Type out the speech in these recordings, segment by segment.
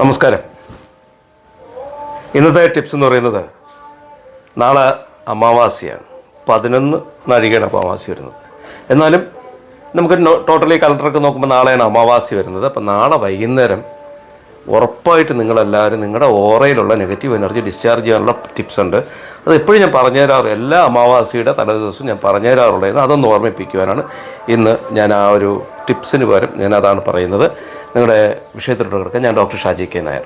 നമസ്കാരം. ഇന്നത്തെ ടിപ്സ് എന്ന് പറയുന്നത് നാളെ അമാവാസിയാണ്. പതിനൊന്ന് നാഴികയാണ് അമാവാസി വരുന്നത്. എന്നാലും നമുക്ക് ടോട്ടലി കലണ്ടറൊക്കെ നോക്കുമ്പോൾ നാളെയാണ് അമാവാസി വരുന്നത്. അപ്പം നാളെ വൈകുന്നേരം ഉറപ്പായിട്ട് നിങ്ങളെല്ലാവരും നിങ്ങളുടെ ഓറയിലുള്ള നെഗറ്റീവ് എനർജി ഡിസ്ചാർജ് ചെയ്യാനുള്ള ടിപ്സ് ഉണ്ട്. അത് എപ്പോഴും ഞാൻ പറഞ്ഞു തരാറ് എല്ലാ അമാവാസിയുടെ തലേദിവസവും ഞാൻ പറഞ്ഞു തരാറുള്ളതായിരുന്നു അതൊന്ന് ഓർമ്മിപ്പിക്കുവാനാണ് ഇന്ന് ഞാൻ ആ ഒരു ടിപ്സിന് പകരം ഞാൻ അതാണ് പറയുന്നത്. നിങ്ങളുടെ വിഷയത്തിലോട്ട് കിടക്കാൻ ഞാൻ ഡോക്ടർ ഷാജി കെ നായർ.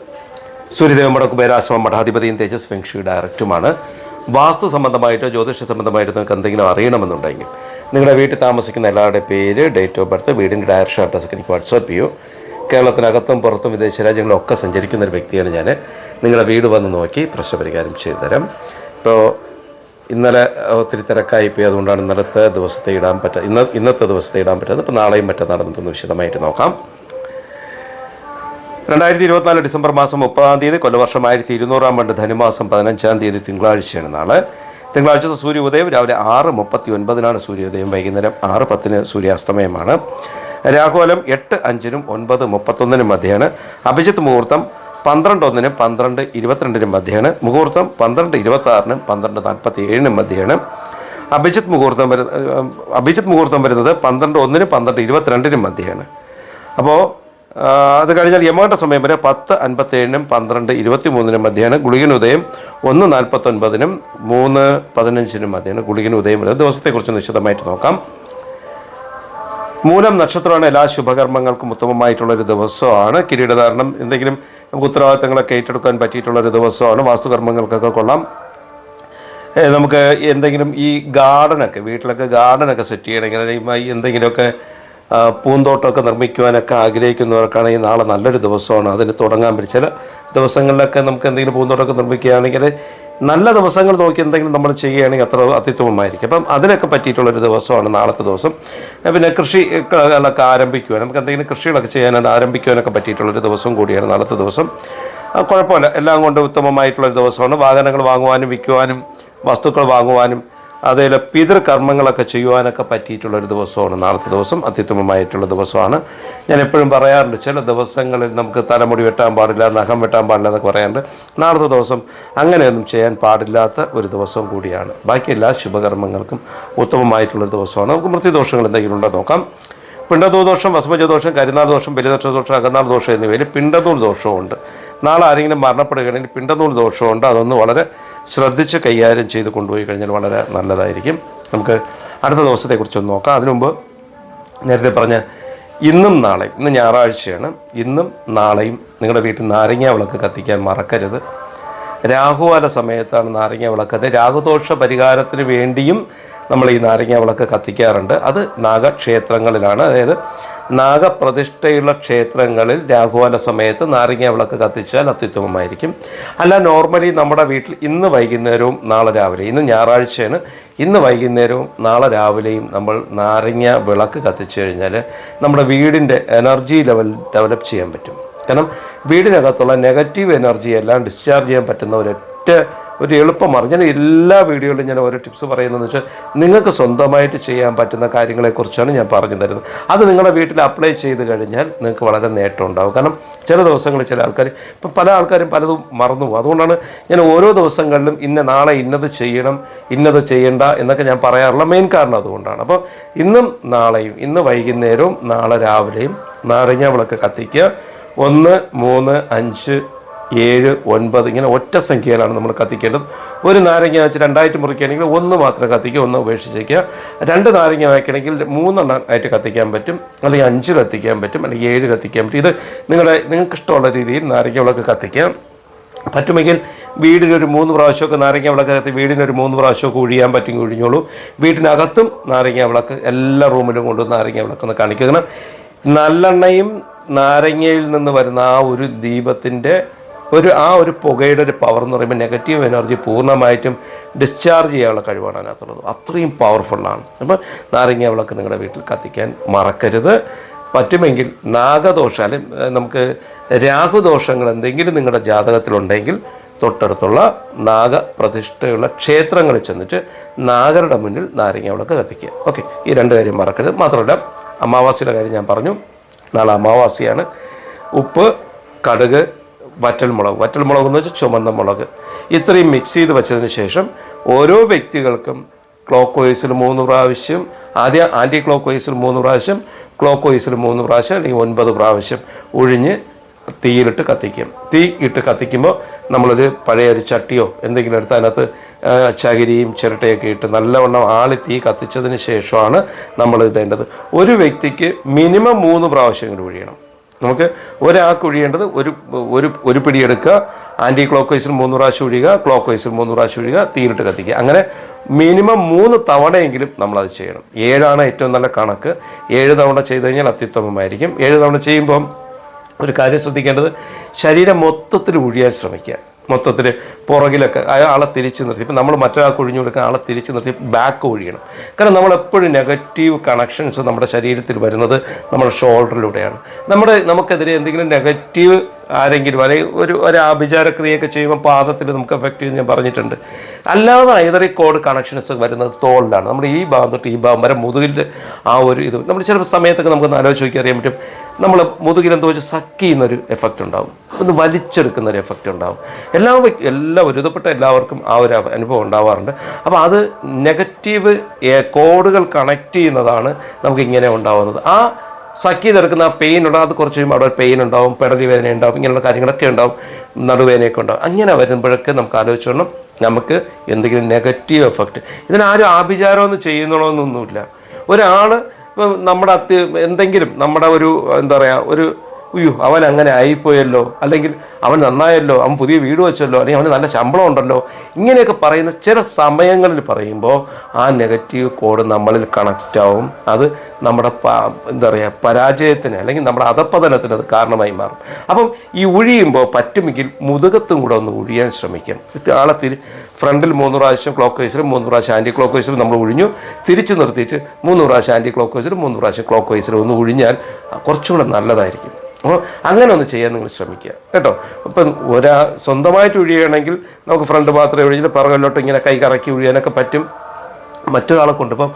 സൂര്യദേവമട കുബേരാശ്രമം മഠാധിപതിയും തേജസ് ഫെങ്ഷി ഡയറക്ടറുമാണ് വാസ്തു സംബന്ധമായിട്ടോ ജ്യോതിഷ സംബന്ധമായിട്ടോ നിങ്ങൾക്ക് എന്തെങ്കിലും അറിയണമെന്നുണ്ടെങ്കിൽ നിങ്ങളുടെ വീട്ടിൽ താമസിക്കുന്ന എല്ലാവരുടെ പേര് ഡേറ്റ് ഓഫ് ബർത്ത് വീടിന്റെ ഡയറക്ഷൻ അഡ്രസ്സൊക്കെ എനിക്ക് വാട്സാപ്പ് ചെയ്യൂ. കേരളത്തിനകത്തും പുറത്തും വിദേശ രാജ്യങ്ങളിലൊക്കെ സഞ്ചരിക്കുന്ന ഒരു വ്യക്തിയാണ് ഞാൻ. നിങ്ങളുടെ വീട് വന്ന് നോക്കി പ്രശ്നപരിഹാരം ചെയ്തു തരാം ഇപ്പോൾ ഇന്നലെ ഒത്തിരി തിരക്കായി പോയി അതുകൊണ്ടാണ് ഇന്നലത്തെ ദിവസത്തെ ഇടാൻ പറ്റ ഇന്ന ഇന്നത്തെ ദിവസത്തെ ഇടാൻ പറ്റുന്നത് ഇപ്പോൾ നാളെയും മറ്റന്നാളും നമുക്കൊന്ന് വിശദമായിട്ട് നോക്കാം. രണ്ടായിരത്തി ഇരുപത്തിനാല് ഡിസംബർ മാസം മുപ്പതാം തീയതി കൊല്ലവർഷം ആയിരത്തി ഇരുന്നൂറാം പണ്ട് ധനുമാസം പതിനഞ്ചാം തീയതി തിങ്കളാഴ്ചയാണ് നാളെ. തിങ്കളാഴ്ചത്തെ സൂര്യോദയം രാവിലെ ആറ് മുപ്പത്തി ഒൻപതിനാണ് സൂര്യോദയം വൈകുന്നേരം ആറ് പത്തിന് സൂര്യാസ്തമയമാണ്. രാഹുലം എട്ട് അഞ്ചിനും ഒൻപത് മുപ്പത്തൊന്നിനും മധ്യയാണ് അഭിജിത്ത് മുഹൂർത്തം പന്ത്രണ്ട് ഒന്നിനും പന്ത്രണ്ട് ഇരുപത്തിരണ്ടിനും മധ്യയാണ് മുഹൂർത്തം പന്ത്രണ്ട് ഇരുപത്തി ആറിനും പന്ത്രണ്ട് നാൽപ്പത്തി ഏഴിനും മധ്യയാണ് അഭിജിത്ത് മുഹൂർത്തം വരുന്ന അഭിജിത്ത് മുഹൂർത്തം വരുന്നത് പന്ത്രണ്ട് ഒന്നിനും പന്ത്രണ്ട് ഇരുപത്തിരണ്ടിനും മധ്യയാണ് അപ്പോൾ അത് കഴിഞ്ഞാൽ യമോട്ട സമയം വരെ പത്ത് അൻപത്തേഴിനും പന്ത്രണ്ട് ഇരുപത്തി മൂന്നിനും മധ്യാണ് ഗുളികൻ ഉദയം ഒന്ന് നാൽപ്പത്തൊൻപതിനും മൂന്ന് പതിനഞ്ചിനും മധ്യാണ് ഗുളികൻ ഉദയം വരുന്നത് ദിവസത്തെക്കുറിച്ച് നിശ്ചിതമായിട്ട് നോക്കാം. മൂലം നക്ഷത്രമാണ് എല്ലാ ശുഭകർമ്മങ്ങൾക്കും ഉത്തമമായിട്ടുള്ള ഒരു ദിവസമാണ്. കിരീടധാരണം എന്തെങ്കിലും നമുക്ക് ഉത്തരവാദിത്തങ്ങളൊക്കെ ഏറ്റെടുക്കാൻ പറ്റിയിട്ടുള്ള ഒരു ദിവസമാണ്. വാസ്തുകർമ്മങ്ങൾക്കൊക്കെ കൊള്ളാം. നമുക്ക് എന്തെങ്കിലും ഈ ഗാർഡനൊക്കെ വീട്ടിലൊക്കെ ഗാർഡനൊക്കെ സെറ്റ് ചെയ്യണമെങ്കിൽ അല്ലെങ്കിൽ എന്തെങ്കിലുമൊക്കെ പൂന്തോട്ടമൊക്കെ നിർമ്മിക്കുവാനൊക്കെ ആഗ്രഹിക്കുന്നവർക്കാണെങ്കിൽ നാളെ നല്ലൊരു ദിവസമാണ്. അതിന് തുടങ്ങാൻ പറ്റും. ചില ദിവസങ്ങളിലൊക്കെ നമുക്ക് എന്തെങ്കിലും പൂന്തോട്ടമൊക്കെ നിർമ്മിക്കുകയാണെങ്കിൽ നല്ല ദിവസങ്ങൾ നോക്കി എന്തെങ്കിലും നമ്മൾ ചെയ്യുകയാണെങ്കിൽ അത്ര അത്യുത്തമമായിരിക്കും അപ്പം അതിനൊക്കെ പറ്റിയിട്ടുള്ളൊരു ദിവസമാണ് നാളത്തെ ദിവസം. പിന്നെ കൃഷി കളൊക്കെ ആരംഭിക്കുവാൻ നമുക്ക് എന്തെങ്കിലും കൃഷികളൊക്കെ ചെയ്യാൻ അത് ആരംഭിക്കുവാനൊക്കെ പറ്റിയിട്ടുള്ളൊരു ദിവസം കൂടിയാണ് നാളത്തെ ദിവസം. കുഴപ്പമില്ല. എല്ലാം കൊണ്ട് ഉത്തമമായിട്ടുള്ളൊരു ദിവസമാണ്. വാഹനങ്ങൾ വാങ്ങുവാനും വിൽക്കുവാനും വസ്തുക്കൾ വാങ്ങുവാനും അതേപോലെ പിതൃകർമ്മങ്ങളൊക്കെ ചെയ്യുവാനൊക്കെ പറ്റിയിട്ടുള്ളൊരു ദിവസമാണ്. നാളത്തെ ദിവസം അത്യുത്തമമായിട്ടുള്ള ദിവസമാണ്. ഞാൻ എപ്പോഴും പറയാറുണ്ട് ചില ദിവസങ്ങളിൽ നമുക്ക് തലമുടി വെട്ടാൻ പാടില്ല നഖം വെട്ടാൻ പാടില്ല എന്നൊക്കെ പറയാറുണ്ട്. നാളത്തെ ദിവസം അങ്ങനെയൊന്നും ചെയ്യാൻ പാടില്ലാത്ത ഒരു ദിവസം കൂടിയാണ്. ബാക്കി എല്ലാ ശുഭകർമ്മങ്ങൾക്കും ഉത്തമമായിട്ടുള്ളൊരു ദിവസമാണ്. നമുക്ക് മൃത്യുദോഷങ്ങൾ എന്തെങ്കിലും ഉണ്ടോ നോക്കാം. പിണ്ടതൂദോഷം ദോഷം വസമജ ദോഷം കരിനാൾ ദോഷം ബലിദക്ഷ ദോഷം അകന്നാൾ ദോഷം എന്നിവയിൽ പിണ്ടനൂൽ ദോഷമുണ്ട് നാളെ ആരെങ്കിലും മരണപ്പെടുകയാണെങ്കിൽ പിണ്ടനൂൽ ദോഷമുണ്ട് അതൊന്ന് വളരെ ശ്രദ്ധിച്ച് കൈകാര്യം ചെയ്ത് കൊണ്ടുപോയി കഴിഞ്ഞാൽ വളരെ നല്ലതായിരിക്കും. നമുക്ക് അടുത്ത ദിവസത്തെക്കുറിച്ചൊന്ന് നോക്കാം. അതിനുമുമ്പ് നേരത്തെ പറഞ്ഞ ഇന്നും നാളെയും ഇന്ന് ഞായറാഴ്ചയാണ്. ഇന്നും നാളെയും നിങ്ങളുടെ വീട്ടിൽ നാരങ്ങ വിളക്ക് കത്തിക്കാൻ മറക്കരുത്. രാഹുവാല സമയത്താണ് നാരങ്ങ വിളക്കത് രാഹുദോഷ പരിഹാരത്തിന് വേണ്ടിയും നമ്മൾ ഈ നാരങ്ങ വിളക്ക് കത്തിക്കാറുണ്ട്. അത് നാഗക്ഷേത്രങ്ങളിലാണ്. അതായത് നാഗപ്രതിഷ്ഠയുള്ള ക്ഷേത്രങ്ങളിൽ രാഘുവാന സമയത്ത് നാരങ്ങ വിളക്ക് കത്തിച്ചാൽ അത്യുത്തമമായിരിക്കും. അല്ല നോർമലി നമ്മുടെ വീട്ടിൽ ഇന്ന് വൈകുന്നേരവും നാളെ രാവിലെ ഇന്ന് ഞായറാഴ്ചയാണ്. ഇന്ന് വൈകുന്നേരവും നാളെ രാവിലെയും നമ്മൾ നാരങ്ങ വിളക്ക് കത്തിച്ചു കഴിഞ്ഞാൽ നമ്മുടെ വീടിന്റെ എനർജി ലെവൽ ഡെവലപ്പ് ചെയ്യാൻ പറ്റും. കാരണം വീടിനകത്തുള്ള നെഗറ്റീവ് എനർജി എല്ലാം ഡിസ്ചാർജ് ചെയ്യാൻ പറ്റുന്ന ഒരൊറ്റ ഒരു എളുപ്പമാണ് ഞാൻ എല്ലാ വീഡിയോയിലും ഞാൻ ഓരോ ടിപ്സ് പറയുന്നതെന്ന് വെച്ചാൽ നിങ്ങൾക്ക് സ്വന്തമായിട്ട് ചെയ്യാൻ പറ്റുന്ന കാര്യങ്ങളെക്കുറിച്ചാണ് ഞാൻ പറഞ്ഞു തരുന്നത്. അത് നിങ്ങളുടെ വീട്ടിൽ അപ്ലൈ ചെയ്ത് കഴിഞ്ഞാൽ നിങ്ങൾക്ക് വളരെ നേട്ടം ഉണ്ടാകും കാരണം ചില ദിവസങ്ങളിൽ ചില ആൾക്കാർ ഇപ്പം പല ആൾക്കാരും പലതും മറന്നു പോകും. അതുകൊണ്ടാണ് ഞാൻ ഓരോ ദിവസങ്ങളിലും ഇന്ന നാളെ ഇന്നത് ചെയ്യണം ഇന്നത് ചെയ്യണ്ട എന്നൊക്കെ ഞാൻ പറയാറുള്ള മെയിൻ കാരണം അതുകൊണ്ടാണ്. അപ്പോൾ ഇന്നും നാളെയും ഇന്ന് വൈകുന്നേരവും നാളെ രാവിലെയും നാരങ്ങ വിളക്ക് കത്തിക്കുക. ഒന്ന് മൂന്ന് അഞ്ച് ഏഴ് ഒൻപത് ഇങ്ങനെ ഒറ്റ സംഖ്യയിലാണ് നമ്മൾ കത്തിക്കേണ്ടത്. ഒരു നാരങ്ങ വെച്ച് രണ്ടായിട്ട് മുറിക്കുകയാണെങ്കിൽ ഒന്ന് മാത്രം കത്തിക്കുക ഒന്ന് ഉപേക്ഷിച്ചേക്കുക. രണ്ട് നാരങ്ങ വായിക്കണമെങ്കിൽ മൂന്നെണ്ണം ആയിട്ട് കത്തിക്കാൻ പറ്റും അല്ലെങ്കിൽ അഞ്ച് കത്തിക്കാൻ പറ്റും അല്ലെങ്കിൽ ഏഴ് കത്തിക്കാൻ പറ്റും. ഇത് നിങ്ങളുടെ നിങ്ങൾക്ക് ഇഷ്ടമുള്ള രീതിയിൽ നാരങ്ങ വിളക്ക് കത്തിക്കാം. പറ്റുമെങ്കിൽ വീടിനൊരു മൂന്ന് പ്രാവശ്യമൊക്കെ നാരങ്ങ വിളക്ക് കത്തി വീടിനൊരു മൂന്ന് പ്രാവശ്യമൊക്കെ ഒഴിയാൻ പറ്റും ഒഴിഞ്ഞോളൂ വീട്ടിനകത്തും നാരങ്ങ വിളക്ക് എല്ലാ റൂമിലും കൊണ്ട് നാരങ്ങ വിളക്കൊന്ന് കാണിക്കുക. കാരണം നല്ലെണ്ണയും നാരങ്ങയിൽ നിന്ന് വരുന്ന ആ ഒരു ദീപത്തിന്റെ ഒരു ആ ഒരു പുകയുടെ ഒരു പവർ എന്ന് പറയുമ്പോൾ നെഗറ്റീവ് എനർജി പൂർണമായിട്ടും ഡിസ്ചാർജ് ചെയ്യാനുള്ള കഴിവാണ് അതിനകത്തുള്ളത്. അത്രയും പവർഫുള്ളാണ് അപ്പോൾ നാരങ്ങ വിളക്ക് നിങ്ങളുടെ വീട്ടിൽ കത്തിക്കാൻ മറക്കരുത്. പറ്റുമെങ്കിൽ നാഗദോഷ അല്ലെങ്കിൽ നമുക്ക് രാഹുദോഷങ്ങൾ എന്തെങ്കിലും നിങ്ങളുടെ ജാതകത്തിലുണ്ടെങ്കിൽ തൊട്ടടുത്തുള്ള നാഗപ്രതിഷ്ഠയുള്ള ക്ഷേത്രങ്ങളിൽ ചെന്നിട്ട് നാഗരുടെ മുന്നിൽ നാരങ്ങ വിളക്ക് കത്തിക്കുക. ഓക്കെ ഈ രണ്ട് കാര്യം മറക്കരുത്. മാത്രമല്ല അമാവാസിയുടെ കാര്യം ഞാൻ പറഞ്ഞു. നാളെ അമാവാസിയാണ്. ഉപ്പ് കടുക് വറ്റൽമുളക്. വറ്റൽമുളക് എന്ന് വെച്ചാൽ ചുമന്ന മുളക്. ഇത്രയും മിക്സ് ചെയ്ത് വെച്ചതിന് ശേഷം ഓരോ വ്യക്തികൾക്കും ക്ലോക്ക് വൈസിൽ മൂന്ന് പ്രാവശ്യം ആദ്യം ആന്റി ക്ലോക്ക് വൈസിൽ മൂന്ന് പ്രാവശ്യം ക്ലോക്ക് വൈസിൽ മൂന്ന് പ്രാവശ്യം അല്ലെങ്കിൽ ഒൻപത് പ്രാവശ്യം ഒഴിഞ്ഞ് തീയിലിട്ട് കത്തിക്കും. തീ ഇട്ട് കത്തിക്കുമ്പോൾ നമ്മളൊരു പഴയ ഒരു ചട്ടിയോ എന്തെങ്കിലും എടുത്ത് അതിനകത്ത് ചകിരിയും ചിരട്ടയൊക്കെ ഇട്ട് നല്ലവണ്ണം ആളി തീ കത്തിച്ചതിന് ശേഷമാണ് നമ്മൾ ഇടേണ്ടത്. ഒരു വ്യക്തിക്ക് മിനിമം മൂന്ന് പ്രാവശ്യം കൂടി ഒഴിയണം നമുക്ക് ഒരാൾക്ക് ഒഴിയേണ്ടത് ഒരു ഒരു ഒരു പിടിയെടുക്കുക ആന്റി ക്ലോക്ക് വൈസിൽ മൂന്ന് പ്രാവശ്യം ഒഴിയുക ക്ലോക്ക് വൈസിൽ മൂന്ന് പ്രാവശ്യം ഒഴിയുക തീരിട്ട് കത്തിക്കുക. അങ്ങനെ മിനിമം മൂന്ന് തവണയെങ്കിലും നമ്മളത് ചെയ്യണം. ഏഴാണ് ഏറ്റവും നല്ല കണക്ക്. ഏഴ് തവണ ചെയ്തു കഴിഞ്ഞാൽ അത്യുത്തമമായിരിക്കും. ഏഴ് തവണ ചെയ്യുമ്പം ഒരു കാര്യം ശ്രദ്ധിക്കേണ്ടത് ശരീരം മൊത്തത്തിൽ ഒഴിയാൻ ശ്രമിക്കുക. മൊത്തത്തിൽ പുറകിലൊക്കെ ആളെ തിരിച്ച് നിർത്തി. ഇപ്പം നമ്മൾ മറ്റൊരാൾക്ക് ഒഴിഞ്ഞു കൊടുക്കാൻ ആളെ തിരിച്ച് നിർത്തി ബാക്ക് ഒഴിയണം. കാരണം നമ്മൾ എപ്പോഴും നെഗറ്റീവ് കണക്ഷൻസ് നമ്മുടെ ശരീരത്തിൽ വരുന്നത് നമ്മുടെ ഷോൾഡറിലൂടെയാണ് നമ്മുടെ നമുക്കെതിരെ എന്തെങ്കിലും നെഗറ്റീവ് ആരെങ്കിലും അല്ലെങ്കിൽ ഒരു ഒരു ആഭിചാരക്രിയയൊക്കെ ചെയ്യുമ്പോൾ പാദത്തിൽ നമുക്ക് എഫക്റ്റ് ചെയ്യുമെന്ന് ഞാൻ പറഞ്ഞിട്ടുണ്ട്. അല്ലാതെ ഐതറി കോഡ് കണക്ഷൻസ് വരുന്നത് തോളിലാണ്. നമ്മുടെ ഈ ഭാഗം തൊട്ട് ഈ ഭാഗം വരെ മുതുകിന്റെ ആ ഒരു ഇത്. നമ്മൾ ചില സമയത്തൊക്കെ നമുക്ക് ആലോചിച്ച് നോക്കി അറിയാൻ പറ്റും. നമ്മൾ മുതുകിൽ എന്തോ വെച്ച് സക്ക് ചെയ്യുന്നൊരു എഫക്റ്റ് ഉണ്ടാവും. ഒന്ന് വലിച്ചെടുക്കുന്ന ഒരു എഫക്റ്റ് ഉണ്ടാവും. എല്ലാ എല്ലാ ഒരുതപ്പെട്ട എല്ലാവർക്കും ആ ഒരു അനുഭവം ഉണ്ടാവാറുണ്ട്. അപ്പോൾ അത് നെഗറ്റീവ് കോഡുകൾ കണക്ട് ചെയ്യുന്നതാണ് നമുക്ക് ഇങ്ങനെ ഉണ്ടാവുന്നത്. ആ സക്ക് ചെയ്തെടുക്കുന്ന ആ പെയിൻ ഉണ്ടാവും അത് കുറച്ച് കഴിയുമ്പോൾ അവിടെ ഒരു പെയിൻ ഉണ്ടാവും പെടലി വേദന ഉണ്ടാവും ഇങ്ങനെയുള്ള കാര്യങ്ങളൊക്കെ ഉണ്ടാവും നടുവേദനയൊക്കെ ഉണ്ടാവും. അങ്ങനെ വരുമ്പോഴൊക്കെ നമുക്ക് ആലോചിച്ചോണം നമുക്ക് എന്തെങ്കിലും നെഗറ്റീവ് എഫക്റ്റ് ഇതിനാരും ആഭിചാരമൊന്നും ചെയ്യുന്നണമെന്നൊന്നുമില്ല ഒരാൾ നമ്മുടെ അത്യ എന്തെങ്കിലും നമ്മുടെ ഒരു എന്താ പറയുക ഒരു ഉയ്യോ അവൻ അങ്ങനെ ആയിപ്പോയല്ലോ. അല്ലെങ്കിൽ അവൻ നന്നായല്ലോ അവൻ പുതിയ വീട് വെച്ചല്ലോ അല്ലെങ്കിൽ അവന് നല്ല ശമ്പളം ഉണ്ടല്ലോ. ഇങ്ങനെയൊക്കെ പറയുന്ന ചില സമയങ്ങളിൽ പറയുമ്പോൾ ആ നെഗറ്റീവ് കോഡ് നമ്മളിൽ കണക്റ്റ് ആവും. അത് നമ്മുടെ എന്താ പറയുക പരാജയത്തിന് അല്ലെങ്കിൽ നമ്മുടെ അധപ്പതനത്തിന് അത് കാരണമായി മാറും. അപ്പം ഈ ഉഴിയുമ്പോൾ പറ്റുമെങ്കിൽ മുതുകത്തും കൂടെ ഒന്ന് ഉഴിയാൻ ശ്രമിക്കാം. ആളെ തിരി ഫ്രണ്ടിൽ മൂന്ന് പ്രാവശ്യം ക്ലോക്ക് വൈസിലും മൂന്ന് പ്രാവശ്യം ആന്റി ക്ലോക്ക് വൈസിലും നമ്മൾ ഒഴിഞ്ഞു തിരിച്ചു നിർത്തിയിട്ട് മൂന്ന് പ്രാവശ്യം ആന്റി ക്ലോക്ക് വൈസിലും മൂന്ന് പ്രാവശ്യം ക്ലോക്ക് വൈസിലും ഒന്ന് ഒഴിഞ്ഞാൽ കുറച്ചുകൂടെ നല്ലതായിരിക്കും. അപ്പോൾ അങ്ങനെ ഒന്ന് ചെയ്യാൻ നിങ്ങൾ ശ്രമിക്കുക. കേട്ടോ? ഇപ്പം ഒരാ സ്വന്തമായിട്ട് ഒഴിയുകയാണെങ്കിൽ നമുക്ക് ഫ്രണ്ട് മാത്രമേ ഒഴിഞ്ഞിട്ട് പിറകിലോട്ട് ഇങ്ങനെ കൈ കറക്കി ഒഴിയാനൊക്കെ പറ്റും. മറ്റൊരാളെ കൊണ്ട് ഇപ്പം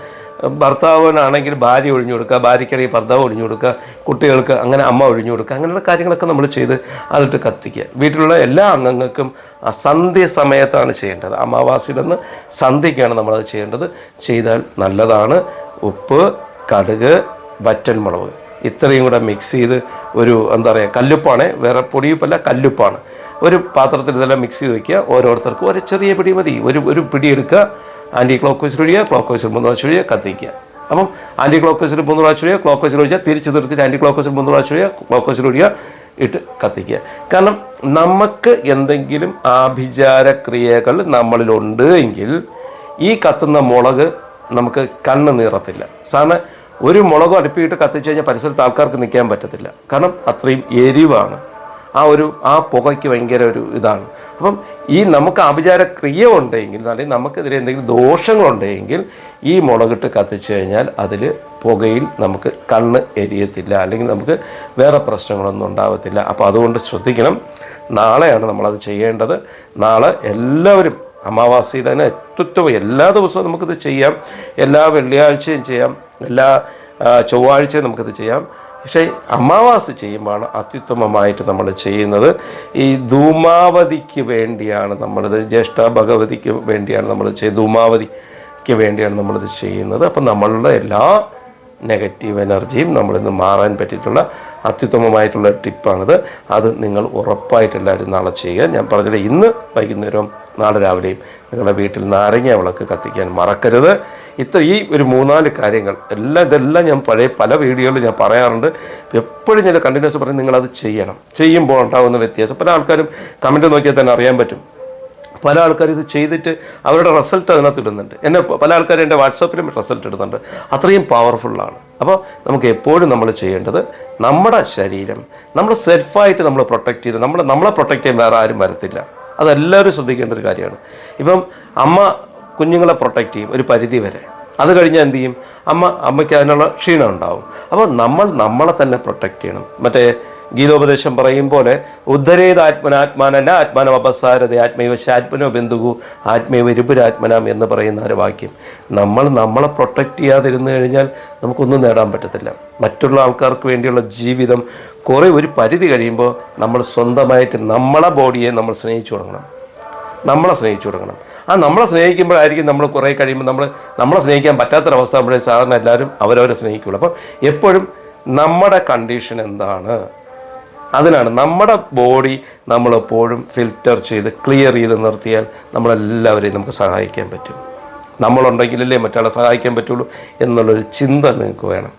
ഭർത്താവിനാണെങ്കിൽ ഭാര്യ ഒഴിഞ്ഞു കൊടുക്കുക ഭാര്യയ്ക്കാണെങ്കിൽ ഭർത്താവ് ഒഴിഞ്ഞു കൊടുക്കുക കുട്ടികൾക്ക് അങ്ങനെ അമ്മ ഒഴിഞ്ഞു കൊടുക്കുക അങ്ങനെയുള്ള കാര്യങ്ങളൊക്കെ നമ്മൾ ചെയ്ത് അതിട്ട് കത്തിക്കുക. വീട്ടിലുള്ള എല്ലാ അംഗങ്ങൾക്കും സന്ധ്യ സമയത്താണ് ചെയ്യേണ്ടത്. അമാവാസിയുടെ അന്ന് സന്ധ്യയ്ക്കാണ് നമ്മളത് ചെയ്യേണ്ടത്. ചെയ്താൽ നല്ലതാണ്. ഉപ്പ് കടുക് വറ്റൻമുളക് ഇത്രയും കൂടെ മിക്സ് ചെയ്ത് ഒരു എന്താ പറയുക കല്ലുപ്പാണ്. വേറെ പൊടിയുപ്പല്ല കല്ലുപ്പാണ്. ഒരു പാത്രത്തിൽ ഇതെല്ലാം മിക്സ് ചെയ്ത് വെക്കുക. ഓരോരുത്തർക്കും ഒരു ചെറിയ പിടി മതി. ഒരു ഒരു പിടി എടുക്കുക. ആന്റി ക്ലോക്ക് വൈസ് ഒഴിയുക ക്ലോക്ക് വൈസിൽ മൂന്ന് പ്രാവശ്യം ഒഴിയുക കത്തിക്കുക. അപ്പം ആന്റി ക്ലോക്ക് വൈസിൽ മൂന്ന് പ്രാവശ്യം ഒഴിയുക ക്ലോക്ക് വൈസിൽ ഒഴിച്ചാൽ തിരിച്ചു നിർത്തിയിട്ട് ആന്റി ക്ലോക്ക് വൈസിൽ മൂന്ന് പ്രാവശ്യം ഒഴിയുക ക്ലോക്ക് വൈസിൽ ഒഴിയുക ഇട്ട് കത്തിക്കുക. കാരണം നമുക്ക് എന്തെങ്കിലും ആഭിചാര ക്രിയകൾ നമ്മളിലുണ്ട് എങ്കിൽ ഈ കത്തുന്ന മുളക് നമുക്ക് കണ്ണ് നീറത്തില്ല. സാധാരണ ഒരു മുളക് അടുപ്പിയിട്ട് കത്തിച്ചു കഴിഞ്ഞാൽ പരിസരത്ത് ആൾക്കാർക്ക് നിൽക്കാൻ പറ്റത്തില്ല. കാരണം അത്രയും എരിവാണ്. ആ ഒരു ആ പുകയ്ക്ക് ഭയങ്കര ഒരു ഇതാണ്. അപ്പം ഈ നമുക്ക് ആഭിചാര ക്രിയ ഉണ്ടെങ്കിൽ അല്ലെങ്കിൽ നമുക്കെതിരെ എന്തെങ്കിലും ദോഷങ്ങളുണ്ടെങ്കിൽ ഈ മുളകിട്ട് കത്തിച്ചു കഴിഞ്ഞാൽ അതിൽ പുകയിൽ നമുക്ക് കണ്ണ് എരിയത്തില്ല. അല്ലെങ്കിൽ നമുക്ക് വേറെ പ്രശ്നങ്ങളൊന്നും ഉണ്ടാവത്തില്ല. അപ്പോൾ അതുകൊണ്ട് ശ്രദ്ധിക്കണം. നാളെയാണ് നമ്മളത് ചെയ്യേണ്ടത്. നാളെ എല്ലാവരും അമാവാസിയുടെ തന്നെ ഏറ്റവും എല്ലാ ദിവസവും നമുക്കിത് ചെയ്യാം. എല്ലാ വെള്ളിയാഴ്ചയും ചെയ്യാം. എല്ലാ ചൊവ്വാഴ്ചയും നമുക്കിത് ചെയ്യാം. പക്ഷേ അമാവാസി ചെയ്യുമ്പോഴാണ് അത്യുത്തമമായിട്ട് നമ്മൾ ചെയ്യുന്നത്. ഈ ധൂമാവതിക്ക് വേണ്ടിയാണ് നമ്മളിത് ജ്യേഷ്ഠ ഭഗവതിക്ക് വേണ്ടിയാണ് നമ്മൾ ചെയ്യുന്നത് ധൂമാവതിക്ക് വേണ്ടിയാണ് നമ്മളിത് ചെയ്യുന്നത്. അപ്പം നമ്മളുടെ എല്ലാ നെഗറ്റീവ് എനർജിയും നമ്മളിന്ന് മാറാൻ പറ്റിയിട്ടുള്ള അത്യുത്തമമായിട്ടുള്ള ടിപ്പാണിത്. അത് നിങ്ങൾ ഉറപ്പായിട്ട് എല്ലാവരും നാളെ ചെയ്യുക. ഞാൻ പറഞ്ഞത് ഇന്ന് വൈകുന്നേരവും നാളെ രാവിലെയും നിങ്ങളുടെ വീട്ടിൽ നാരങ്ങ വിളക്ക് കത്തിക്കാൻ മറക്കരുത്. ഇത്ര ഈ ഒരു മൂന്നാൽ കാര്യങ്ങൾ എല്ലാം ഇതെല്ലാം ഞാൻ പഴയ പല വീഡിയോകളിൽ ഞാൻ പറയാറുണ്ട്. എപ്പോഴും ഞാൻ കണ്ടിന്യൂസ് പറഞ്ഞ് നിങ്ങളത് ചെയ്യണം. ചെയ്യുമ്പോൾ ഉണ്ടാകുന്ന വ്യത്യാസം. പല ആൾക്കാരും കമന്റ് നോക്കിയാൽ തന്നെ അറിയാൻ പറ്റും. പല ആൾക്കാർ ഇത് ചെയ്തിട്ട് അവരുടെ റിസൾട്ട് അതിനകത്ത് ഇടുന്നുണ്ട്. എന്നെ പല ആൾക്കാർ എന്റെ വാട്സാപ്പിലും റിസൾട്ട് ഇടുന്നുണ്ട്. അത്രയും പവർഫുള്ളാണ് അപ്പോൾ നമുക്ക് എപ്പോഴും നമ്മൾ ചെയ്യേണ്ടത് നമ്മുടെ ശരീരം നമ്മൾ സെൽഫായിട്ട് നമ്മൾ പ്രൊട്ടക്റ്റ് ചെയ്ത് നമ്മൾ നമ്മളെ പ്രൊട്ടക്റ്റ് ചെയ്യാൻ വേറെ ആരും വരത്തില്ല. അതെല്ലാവരും ശ്രദ്ധിക്കേണ്ട ഒരു കാര്യമാണ്. ഇപ്പം അമ്മ കുഞ്ഞുങ്ങളെ പ്രൊട്ടക്റ്റ് ചെയ്യും ഒരു പരിധി വരെ. അത് കഴിഞ്ഞാൽ എന്ത് ചെയ്യും? അമ്മ അമ്മയ്ക്ക് അതിനുള്ള ക്ഷീണം ഉണ്ടാവും. അപ്പോൾ നമ്മൾ നമ്മളെ തന്നെ പ്രൊട്ടക്റ്റ് ചെയ്യണം. മറ്റേ ഗീതോപദേശം പറയും പോലെ ഉദ്ധരേത് എന്ന ആത്മാനം അപസാരത ആത്മൈവ ശാത്മനോ ബന്ധുകു ആത്മൈവ വരുപുരാത്മനാം എന്ന് പറയുന്ന ഒരു വാക്യം. നമ്മൾ നമ്മളെ പ്രൊട്ടക്റ്റ് ചെയ്യാതിരുന്നു കഴിഞ്ഞാൽ നമുക്കൊന്നും നേടാൻ പറ്റത്തില്ല. മറ്റുള്ള ആൾക്കാർക്ക് വേണ്ടിയുള്ള ജീവിതം കുറേ ഒരു പരിധി കഴിയുമ്പോൾ നമ്മൾ സ്വന്തമായിട്ട് നമ്മളെ ബോഡിയെ നമ്മൾ സ്നേഹിച്ചു തുടങ്ങണം. നമ്മളെ സ്നേഹിച്ചു തുടങ്ങണം. ആ നമ്മളെ സ്നേഹിക്കുമ്പോഴായിരിക്കും നമ്മൾ കുറേ കഴിയുമ്പോൾ നമ്മൾ നമ്മളെ സ്നേഹിക്കാൻ പറ്റാത്തൊരവസ്ഥ ആകുമ്പോഴേ സാധാരണ എല്ലാവരും അവരവരെ സ്നേഹിക്കുള്ളൂ. അപ്പം എപ്പോഴും നമ്മുടെ കണ്ടീഷൻ എന്താണ്? അതിനാണ് നമ്മുടെ ബോഡി നമ്മളെപ്പോഴും ഫിൽറ്റർ ചെയ്ത് ക്ലിയർ ചെയ്ത് നിർത്തിയാൽ നമ്മളെല്ലാവരെയും നമുക്ക് സഹായിക്കാൻ പറ്റും. നമ്മളുണ്ടെങ്കിലല്ലേ മറ്റാളെ സഹായിക്കാൻ പറ്റുള്ളൂ എന്നുള്ളൊരു ചിന്ത നിങ്ങൾക്ക് വേണം.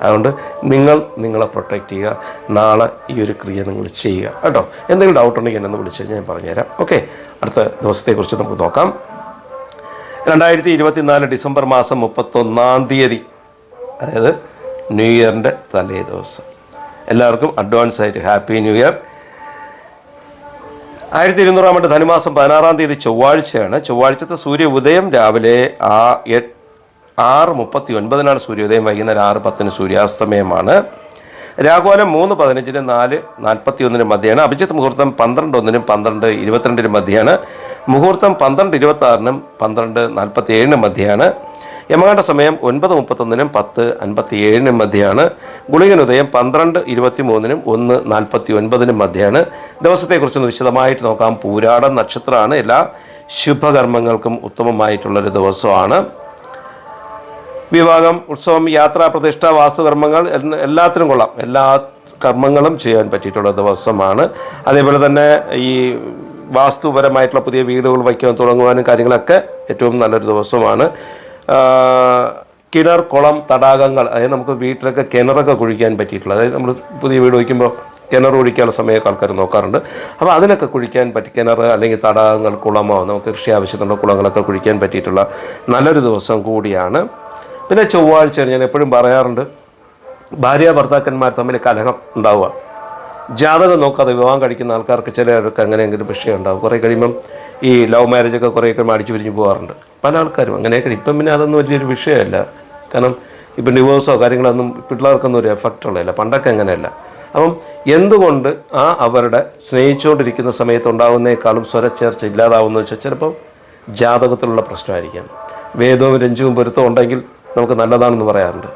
അതുകൊണ്ട് നിങ്ങൾ നിങ്ങളെ പ്രൊട്ടക്റ്റ് ചെയ്യുക. നാളെ ഈ ഒരു ക്രിയ നിങ്ങൾ ചെയ്യുക. കേട്ടോ? എന്തെങ്കിലും ഡൗട്ട് ഉണ്ടെങ്കിൽ എന്നെ ഒന്ന് വിളിച്ചു ഞാൻ പറഞ്ഞുതരാം. ഓക്കെ അടുത്ത ദിവസത്തെക്കുറിച്ച് നമുക്ക് നോക്കാം. രണ്ടായിരത്തി ഇരുപത്തിനാല് ഡിസംബർ മാസം മുപ്പത്തൊന്നാം തീയതി അതായത് ന്യൂ ഇയറിന്റെ തലേ ദിവസം. എല്ലാവർക്കും അഡ്വാൻസ് ആയിട്ട് ഹാപ്പി ന്യൂ ഇയർ ആയിരത്തി ഇരുന്നൂറാം ആണ്ട് ധനുമാസം പതിനാറാം തീയതി ചൊവ്വാഴ്ചയാണ്. ചൊവ്വാഴ്ചത്തെ സൂര്യ ഉദയം രാവിലെ ആ എട്ട് ആറ് മുപ്പത്തി ഒൻപതിനാണ് സൂര്യോദയം വൈകുന്നേരം ആറ് പത്തിന് സൂര്യാസ്തമയമാണ്. രാഘോലം മൂന്ന് പതിനഞ്ചിന് നാല് നാൽപ്പത്തി ഒന്നിന് മധ്യയാണ്. അഭിജിത്ത് മുഹൂർത്തം പന്ത്രണ്ട് ഒന്നിനും പന്ത്രണ്ട് ഇരുപത്തിരണ്ടിനും മധ്യയാണ്. മുഹൂർത്തം പന്ത്രണ്ട് ഇരുപത്തി ആറിനും പന്ത്രണ്ട് നാൽപ്പത്തി ഏഴിനും മധ്യയാണ്. യമകാണ്ട സമയം ഒൻപത് മുപ്പത്തൊന്നിനും പത്ത് അൻപത്തി ഏഴിനും മധ്യയാണ് ഗുളികനുദയം പന്ത്രണ്ട് ഇരുപത്തി മൂന്നിനും ഒന്ന് നാൽപ്പത്തി ഒൻപതിനും മധ്യയാണ് ദിവസത്തെക്കുറിച്ചൊന്ന് വിശദമായിട്ട് നോക്കാം. പൂരാടം നക്ഷത്രമാണ്. എല്ലാ ശുഭകർമ്മങ്ങൾക്കും ഉത്തമമായിട്ടുള്ളൊരു ദിവസമാണ്. വിവാഹം ഉത്സവം യാത്രാ പ്രതിഷ്ഠ വാസ്തുകർമ്മങ്ങൾ എല്ലാത്തിനും കൊള്ളാം. എല്ലാ കർമ്മങ്ങളും ചെയ്യാൻ പറ്റിയിട്ടുള്ള ദിവസമാണ്. അതേപോലെ തന്നെ ഈ വാസ്തുപരമായിട്ടുള്ള പുതിയ വീടുകൾ വയ്ക്കാൻ തുടങ്ങുവാനും കാര്യങ്ങളൊക്കെ ഏറ്റവും നല്ലൊരു ദിവസമാണ്. കിണർ കുളം തടാകങ്ങൾ അതായത് നമുക്ക് വീട്ടിലൊക്കെ കിണറൊക്കെ കുഴിക്കാൻ പറ്റിയിട്ടുള്ള അതായത് നമ്മൾ പുതിയ വീട് വയ്ക്കുമ്പോൾ കിണർ കുഴിക്കാനുള്ള സമയമൊക്കെ ആൾക്കാർ നോക്കാറുണ്ട്. അപ്പോൾ അതിനൊക്കെ കുഴിക്കാൻ പറ്റി കിണർ അല്ലെങ്കിൽ തടാകങ്ങൾ കുളമോ നമുക്ക് കൃഷി ആവശ്യത്തിനുള്ള കുളങ്ങളൊക്കെ കുഴിക്കാൻ പറ്റിയിട്ടുള്ള നല്ലൊരു ദിവസം കൂടിയാണ്. പിന്നെ ചൊവ്വാഴ്ച ഞാൻ എപ്പോഴും പറയാറുണ്ട് ഭാര്യ ഭർത്താക്കന്മാർ തമ്മിൽ കലഹം ഉണ്ടാവുക. ജാതകം നോക്കാതെ വിവാഹം കഴിക്കുന്ന ആൾക്കാർക്ക് ചിലർക്ക് അങ്ങനെയെങ്കിലും വിഷയം ഉണ്ടാവും. കുറേ കഴിയുമ്പം ഈ ലവ് മാരേജ് ഒക്കെ കുറേ ഒക്കെ അടിച്ചു പിരിഞ്ഞ് പോകാറുണ്ട് പല ആൾക്കാരും അങ്ങനെയൊക്കെ ഇപ്പം പിന്നെ അതൊന്നും വലിയൊരു വിഷയമല്ല. കാരണം ഇപ്പം ഡിവോഴ്സോ കാര്യങ്ങളൊന്നും പിള്ളേർക്കൊന്നും ഒരു എഫക്റ്റ് ഉള്ളതല്ല. പണ്ടൊക്കെ അങ്ങനെയല്ല. അപ്പം എന്തുകൊണ്ട് ആ അവരുടെ സ്നേഹിച്ചുകൊണ്ടിരിക്കുന്ന സമയത്ത് ഉണ്ടാകുന്നേക്കാളും സ്വരച്ചേർച്ച ഇല്ലാതാവുമെന്ന് വെച്ചാൽ ചിലപ്പം ജാതകത്തിലുള്ള പ്രശ്നമായിരിക്കാം. വേദവും രഞ്ജുവും പൊരുത്തവും ഉണ്ടെങ്കിൽ നമുക്ക് നല്ലതാണെന്ന് പറയാറുണ്ട്.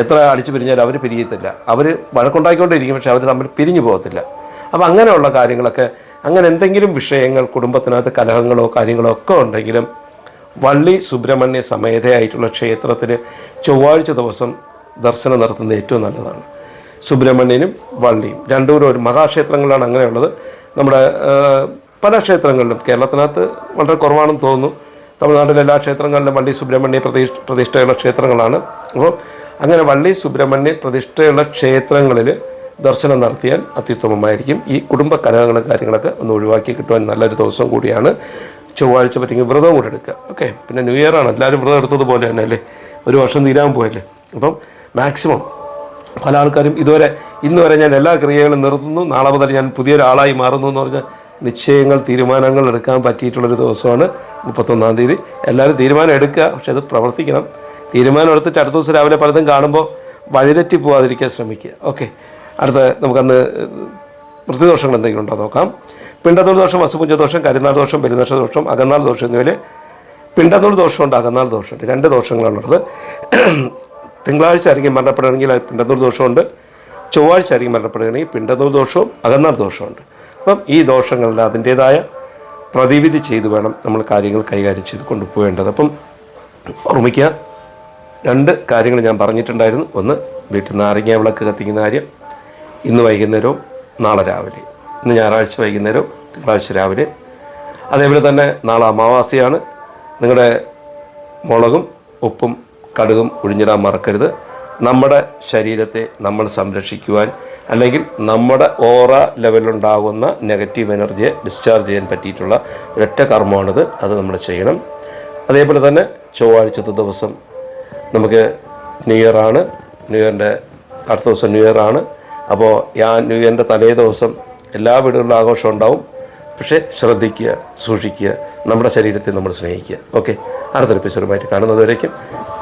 എത്ര അടിച്ചു പിരിഞ്ഞാലും അവർ പിരിയത്തില്ല. അവർ വഴക്കുണ്ടാക്കിക്കൊണ്ടിരിക്കും പക്ഷെ അവർ തമ്മിൽ പിരിഞ്ഞു പോകത്തില്ല. അപ്പോൾ അങ്ങനെയുള്ള കാര്യങ്ങളൊക്കെ അങ്ങനെ എന്തെങ്കിലും വിഷയങ്ങൾ കുടുംബത്തിനകത്ത് കലഹങ്ങളോ കാര്യങ്ങളോ ഒക്കെ ഉണ്ടെങ്കിലും വള്ളി സുബ്രഹ്മണ്യ സമേതയായിട്ടുള്ള ക്ഷേത്രത്തിൽ ചൊവ്വാഴ്ച ദിവസം ദർശനം നടത്തുന്നത് ഏറ്റവും നല്ലതാണ്. സുബ്രഹ്മണ്യനും വള്ളിയും. രണ്ടുപേരും ഒരു മഹാക്ഷേത്രങ്ങളാണ് അങ്ങനെയുള്ളത്. നമ്മുടെ പല ക്ഷേത്രങ്ങളിലും. കേരളത്തിനകത്ത് വളരെ കുറവാണെന്ന് തോന്നുന്നു. തമിഴ്നാട്ടിലെ എല്ലാ ക്ഷേത്രങ്ങളിലും വള്ളി സുബ്രഹ്മണ്യ പ്രതിഷ്ഠ പ്രതിഷ്ഠയുള്ള ക്ഷേത്രങ്ങളാണ്. അപ്പോൾ അങ്ങനെ വള്ളി സുബ്രഹ്മണ്യ പ്രതിഷ്ഠയുള്ള ക്ഷേത്രങ്ങളിൽ ദർശനം നടത്തിയാൽ അത്യുത്തമമായിരിക്കും. ഈ കുടുംബ കലഹങ്ങളും കാര്യങ്ങളൊക്കെ ഒന്ന് ഒഴിവാക്കി കിട്ടുവാൻ നല്ലൊരു ദിവസം കൂടിയാണ്. ചൊവ്വാഴ്ച പറ്റിയെങ്കിൽ വ്രതം കൂടെ എടുക്കുക. ഓക്കെ. പിന്നെ ന്യൂ ഇയർ ആണ്. എല്ലാവരും വ്രതം എടുത്തതുപോലെ തന്നെ അല്ലേ? ഒരു വർഷം തീരാൻ പോയല്ലേ? അപ്പം മാക്സിമം പല ആൾക്കാരും ഇതുവരെ ഇന്ന് വരെ ഞാൻ എല്ലാ ക്രിയകളും നിർത്തുന്നു. നാളെ മുതൽ ഞാൻ പുതിയൊരാളായി മാറുന്നു എന്ന് പറഞ്ഞാൽ നിശ്ചയങ്ങൾ തീരുമാനങ്ങൾ എടുക്കാൻ പറ്റിയിട്ടുള്ളൊരു ദിവസമാണ് മുപ്പത്തൊന്നാം തീയതി. എല്ലാവരും തീരുമാനം എടുക്കുക. പക്ഷെ അത് പ്രവർത്തിക്കണം. തീരുമാനം എടുത്തിട്ട് അടുത്ത ദിവസം രാവിലെ പലതും കാണുമ്പോൾ വഴിതെറ്റി പോകാതിരിക്കാൻ ശ്രമിക്കുക. ഓക്കെ. അടുത്ത നമുക്കന്ന് വൃത്തിദോഷങ്ങൾ എന്തെങ്കിലും ഉണ്ടോ നോക്കാം. പിണ്ടത്തൂർ ദോഷം വസുപുഞ്ച ദോഷം കരിനാൾ ദോഷം പെരുന്നക്ഷ ദോഷം അകന്നാൾ ദോഷം എന്നിവയിൽ പിണ്ടത്തൂർ ദോഷമുണ്ട് അകന്നാൾ ദോഷമുണ്ട് രണ്ട് ദോഷങ്ങളാണുള്ളത് തിങ്കളാഴ്ച ആയിരിക്കും മരണപ്പെടുകയാണെങ്കിൽ പിണ്ടത്തൂർ ദോഷമുണ്ട് ചൊവ്വാഴ്ച ആയിരിക്കും മരണപ്പെടുകയാണെങ്കിൽ പിണ്ടത്തൂർ ദോഷവും അകന്നാൾ ദോഷമുണ്ട് അപ്പം ഈ ദോഷങ്ങളുടെ അതിന്റേതായ പ്രതിവിധി ചെയ്തു വേണം നമ്മൾ കാര്യങ്ങൾ കൈകാര്യം ചെയ്ത് കൊണ്ടുപോകേണ്ടത്. അപ്പം ഓർമ്മിക്കുക രണ്ട് കാര്യങ്ങൾ ഞാൻ പറഞ്ഞിട്ടുണ്ടായിരുന്നു. ഒന്ന് വീട്ടിൽ നാരങ്ങ വിളക്ക് കത്തിക്കുന്ന കാര്യം. ഇന്ന് വൈകുന്നേരവും നാളെ രാവിലെ. ഇന്ന് ഞായറാഴ്ച വൈകുന്നേരവും തിങ്കളാഴ്ച രാവിലെ. അതേപോലെ തന്നെ നാളെ അമാവാസിയാണ്. നിങ്ങളുടെ മുളകും ഉപ്പും കടുകും ഒഴിഞ്ഞിടാൻ മറക്കരുത്. നമ്മുടെ ശരീരത്തെ നമ്മൾ സംരക്ഷിക്കുവാൻ അല്ലെങ്കിൽ നമ്മുടെ ഓറ ലെവലിലുണ്ടാകുന്ന നെഗറ്റീവ് എനർജിയെ ഡിസ്ചാർജ് ചെയ്യാൻ പറ്റിയിട്ടുള്ള ഒരൊറ്റ കർമ്മമാണിത്. അത് നമ്മൾ ചെയ്യണം. അതേപോലെ തന്നെ ചൊവ്വാഴ്ചത്തെ ദിവസം നമുക്ക് ന്യൂ ഇയർ ആണ്. ന്യൂ ഇയറിന്റെ അടുത്ത ദിവസം ന്യൂ ഇയർ ആണ്. അപ്പോൾ ഞാൻ ന്യൂ ഇയറിന്റെ തലേ ദിവസം എല്ലാ വീടുകളിലും ആഘോഷം ഉണ്ടാവും. പക്ഷേ ശ്രദ്ധിക്കുക സൂക്ഷിക്കുക നമ്മുടെ ശരീരത്തെ നമ്മൾ സ്നേഹിക്കുക. ഓക്കെ അടുത്തൊരു എപ്പിസോഡുമായിട്ട് കാണുന്നതുവരേക്കും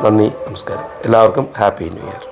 നന്ദി നമസ്കാരം. എല്ലാവർക്കും ഹാപ്പി ന്യൂ ഇയർ